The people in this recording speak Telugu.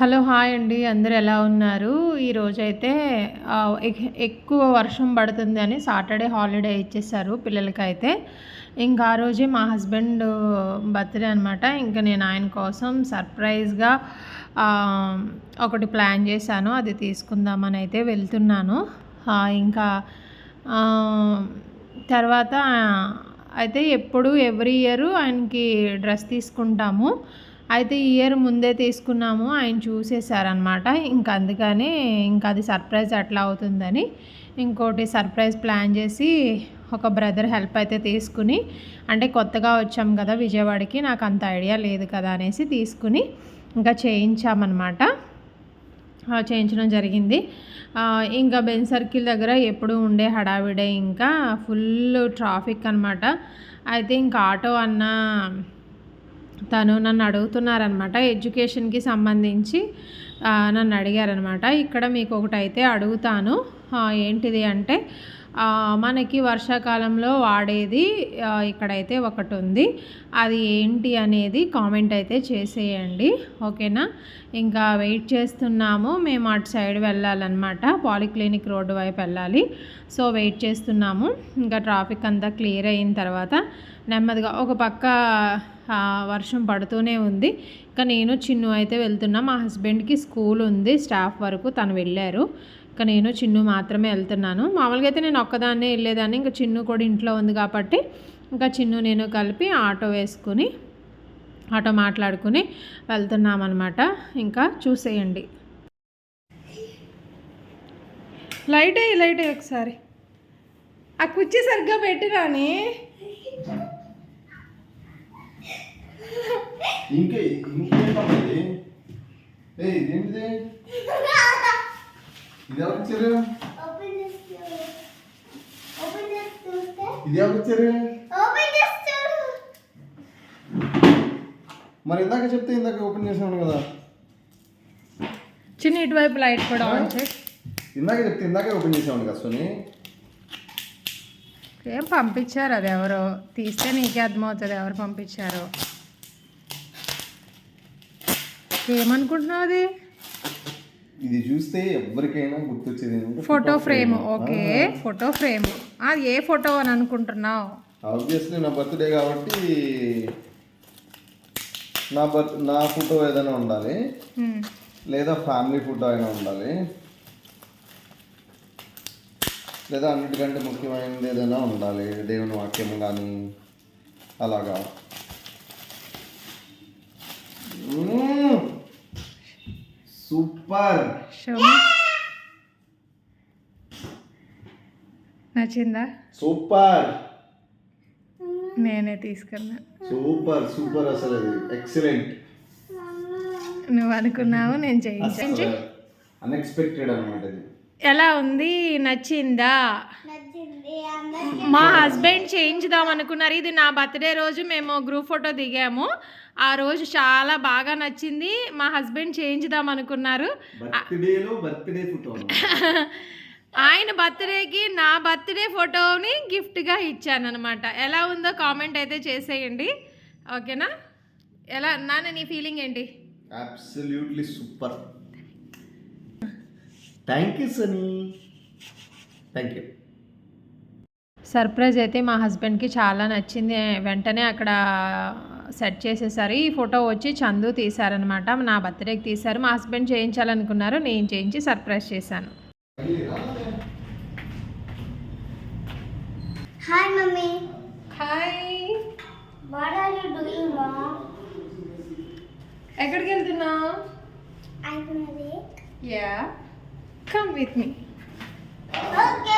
హలో హాయ్ అండి. అందరు ఎలా ఉన్నారు? ఈరోజైతే ఎక్కువ వర్షం పడుతుంది అని సాటర్డే హాలిడే ఇచ్చేసారు పిల్లలకైతే. ఇంకా ఆ రోజే మా హస్బెండ్ బర్త్డే అనమాట ఇంకా నేను ఆయన కోసం సర్ప్రైజ్గా ఒకటి ప్లాన్ చేశాను. అది తీసుకుందామని అయితే వెళ్తున్నాను. ఇంకా తర్వాత అయితే ఎప్పుడు ఎవ్రీ ఇయర్ ఆయనకి డ్రెస్ తీసుకుంటాము. అయితే ఇయర్ ముందే తీసుకున్నాము ఆయన చూసేసారనమాట ఇంకా అందుకని ఇంకా అది సర్ప్రైజ్ అట్లా అవుతుందని ఇంకోటి సర్ప్రైజ్ ప్లాన్ చేసి ఒక బ్రదర్ హెల్ప్ అయితే తీసుకుని అంటే కొత్తగా వచ్చాం కదా విజయవాడకి నాకు అంత ఐడియా లేదు కదా అనేసి తీసుకుని ఇంకా చేయించామన్నమాట. చేయించడం జరిగింది. ఇంకా బెన్ సర్కిల్ దగ్గర ఎప్పుడు ఉండే హడావిడే ఇంకా ఫుల్ ట్రాఫిక్ అనమాట అయితే ఇంకా ఆటో అన్న తను నన్ను అడుగుతున్నారనమాట ఎడ్యుకేషన్కి సంబంధించి నన్ను అడిగారనమాట ఇక్కడ మీకు ఒకటి అయితే అడుగుతాను ఏంటిది అంటే మనకి వర్షాకాలంలో వాడేది ఇక్కడైతే ఒకటి ఉంది అది ఏంటి అనేది కామెంట్ అయితే చేసేయండి ఓకేనా? ఇంకా వెయిట్ చేస్తున్నాము మేము అటు సైడ్ వెళ్ళాలన్నమాట పాలిక్లినిక్ రోడ్డు వైపు వెళ్ళాలి సో వెయిట్ చేస్తున్నాము ఇంకా ట్రాఫిక్ అంతా క్లియర్ అయిన తర్వాత నెమ్మదిగా ఒక పక్క వర్షం పడుతూనే ఉంది. ఇంకా నేను చిన్ను అయితే వెళ్తున్నా. మా హస్బెండ్కి స్కూల్ ఉంది. స్టాఫ్ వరకు తను వెళ్ళారు. ఇంకా నేను చిన్ను మాత్రమే వెళ్తున్నాను. మామూలుగా అయితే నేను ఒక్కదాన్నే వెళ్ళేదాన్ని. ఇంకా చిన్ను కూడా ఇంట్లో ఉంది కాబట్టి ఇంకా చిన్ను నేను కలిపి ఆటో వేసుకుని ఆటో మాట్లాడుకుని వెళ్తున్నామన్నమాట. ఇంకా చూసేయండి. లైట్ అయ్యి లైట్ అయ్యి ఒకసారి. ఆ కుర్చీ సరిగ్గా పెట్టిరాని ఇంకే ఇంకేంటమ్మది ఏ ఇదేంటిది? ఇది ఎవరు ఇచ్చారు ఇది ఎవరు ఇచ్చారు. మరి ఇందాక చెప్తే ఇందాక ఓపెన్ చేసాను కదా. చిన్న ఇటువైపు లైట్ కూడా ఆన్ చేయి. ఇందాక చెప్తే ఇందాకే ఓపెన్ చేసాను కదా సోని ఏం పంపించారు అది ఎవరో? తీస్తే నీకే అర్థమవుతుంది ఎవరు పంపించారో. ఏమనుకుంటున్నావు అది ఇది చూస్తే ఎవరికైనా గుర్తొచ్చేది photo frame okay photo frame అది ఏ ఫోటో అని అనుకుంటున్నావు? ఆబ్వియస్లీ నా బర్త్డే కాబట్టి నా బర్త్ నా ఫోటో ఏదైనా ఉండాలి. హ్మ్. లేదా ఫ్యామిలీ ఫోటో అయినా ఉండాలి. లేదా అన్నిటికంటే ముఖ్యమైనది ఏదైనా ఉండాలి. దేవుని వాక్యం కానీ అలాగా మ్మ్. సూపర్. నచ్చిందా? సూపర్. నేనే తీసుకున్నా. సూపర్ సూపర్ అసలు అది. ఎక్సలెంట్. నువ్వు అనుకున్నావు నేను చేయించి. అన్ఎక్స్పెక్టెడ్ అనమాట ఇది ఎలా ఉంది? నచ్చిందా? మా హస్బెండ్ చేయించుదాం అనుకున్నారు. ఇది నా బర్త్డే రోజు మేము గ్రూప్ ఫోటో దిగాము. ఆ రోజు చాలా బాగా నచ్చింది. మా హస్బెండ్ చేయించుదాం అనుకున్నారు. బర్త్డేలో బర్త్డే ఫోటో ఆయన బర్త్డేకి నా బర్త్డే ఫోటోని గిఫ్ట్గా ఇచ్చాను అనమాట ఎలా ఉందో కామెంట్ అయితే చేసేయండి. ఓకేనా? ఎలా? నాన్న నీ ఫీలింగ్ ఏంటి? Absolutely super thank you Sunny thank you surprise అయితే మా హస్బెండ్కి చాలా నచ్చింది. వెంటనే అక్కడ సెట్ చేసేసారు. ఈ ఫోటో వచ్చి చందు తీశారనమాట నా బర్త్డేకి తీశారు. మా హస్బెండ్ చేయించాలనుకున్నారు. నేను చేయించి సర్ప్రైజ్ చేశాను. Hi mummy. Hi what are you doing mom ఎక్కడికి వెళ్తున్నావు I ya come with me okay